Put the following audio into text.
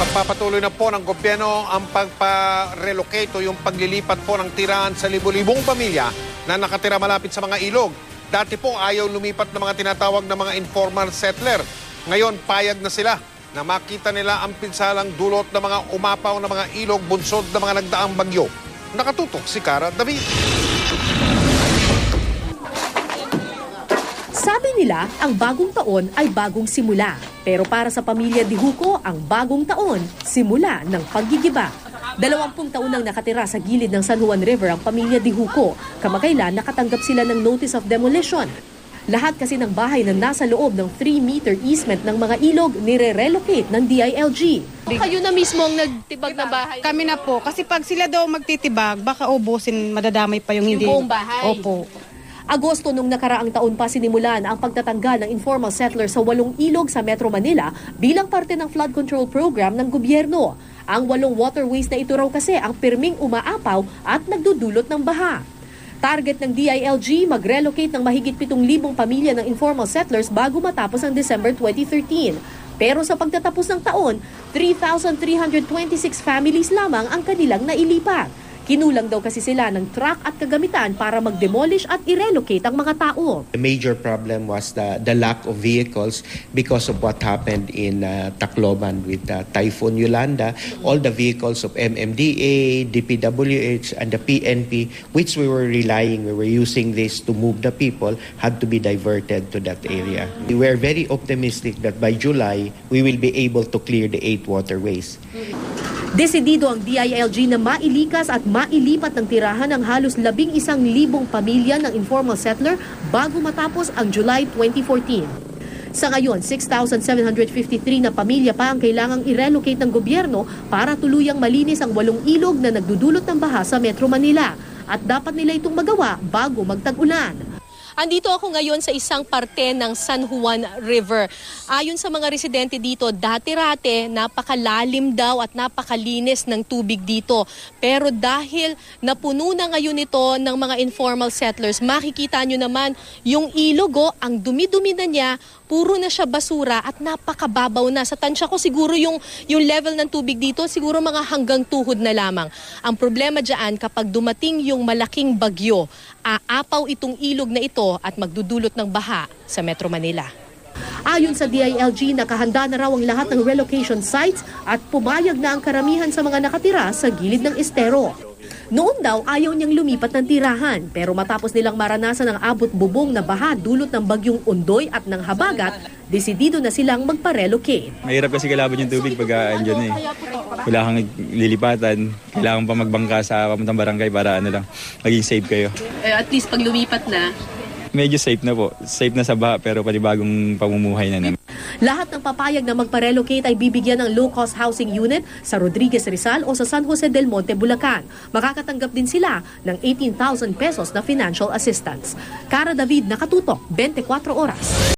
Pagpapatuloy na po ng gobyerno ang pagpa-relocate o yung paglilipat po ng tirahan sa libu-libong pamilya na nakatira malapit sa mga ilog. Dati po ayaw lumipat ng mga tinatawag na mga informal settler. Ngayon, payag na sila na makita nila ang pinsalang dulot ng mga umapaw na mga ilog bunsod ng mga nagdaang bagyo. Nakatutok si Cara David. Sabi nila, ang bagong taon ay bagong simula. Pero para sa pamilya Dihuco, ang bagong taon, simula ng paggigiba. Dalawampung taon nang nakatira sa gilid ng San Juan River ang pamilya Dihuco. Kamakailan nakatanggap sila ng notice of demolition. Lahat kasi ng bahay na nasa loob ng 3-meter easement ng mga ilog nire-relocate ng DILG. Kayo na mismo ang nagtibag ng bahay. Kami na po. Kasi pag sila daw magtitibag, baka ubusin, madadamay pa yung hindi. buong bahay. Opo. Agosto nung nakaraang taon pa sinimulan ang pagtatanggal ng informal settlers sa walong ilog sa Metro Manila bilang parte ng flood control program ng gobyerno. Ang walong waterways na ito raw kasi ang pirming umaapaw at nagdudulot ng baha. Target ng DILG mag-relocate ng mahigit 7,000 pamilya ng informal settlers bago matapos ang December 2013. Pero sa pagtatapos ng taon, 3,326 families lamang ang kanilang nailipat. Kinulang daw kasi sila ng truck at kagamitan para mag-demolish at i-relocate ang mga tao. The major problem was the, the lack of vehicles because of what happened in uh, Tacloban with uh, Typhoon Yolanda. All the vehicles of MMDA, DPWH, and the PNP, which we were relying, we were using this to move the people, had to be diverted to that area. We were very optimistic that by July, we will be able to clear the eight waterways. Desidido ang DILG na mailikas at mailipat ng tirahan ng halos labing isang libong pamilya ng informal settler bago matapos ang July 2014. Sa ngayon, 6,753 na pamilya pa ang kailangang i-relocate ng gobyerno para tuluyang malinis ang walong ilog na nagdudulot ng baha sa Metro Manila. At dapat nila itong magawa bago magtag-ulan. Andito ako ngayon sa isang parte ng San Juan River. Ayon sa mga residente dito, dati-rate napakalalim daw at napakalinis ng tubig dito. Pero dahil napuno na ngayon ito ng mga informal settlers, makikita nyo naman yung ilogo, ang dumi-dumi na niya, puro na siya basura at napakababaw na. Sa tansya ko siguro yung, yung level ng tubig dito, siguro mga hanggang tuhod na lamang. Ang problema dyan, kapag dumating yung malaking bagyo, aapaw itong ilog na ito at magdudulot ng baha sa Metro Manila. Ayon sa DILG, nakahanda na raw ang lahat ng relocation sites at pumayag na ang karamihan sa mga nakatira sa gilid ng estero. Noon daw ayaw niyang lumipat ng tirahan pero matapos nilang maranasan ang abot bubong na baha dulot ng bagyong Undoy at ng Habagat, desidido na silang magpa-relocate. Mahirap kasi kalaban yung tubig pag uh, andyan eh. Wala kang lilipatan. Kailangan pa magbangka sa papuntang barangay para ano lang, maging safe kayo. Eh, at least pag lumipat na, Medyo safe na po. Safe na sa baha pero panibagong pamumuhay na namin. Lahat ng papayag na magpa-relocate ay bibigyan ng low-cost housing unit sa Rodriguez Rizal o sa San Jose del Monte, Bulacan. Makakatanggap din sila ng 18,000 pesos na financial assistance. Cara David, Nakatutok, 24 Oras.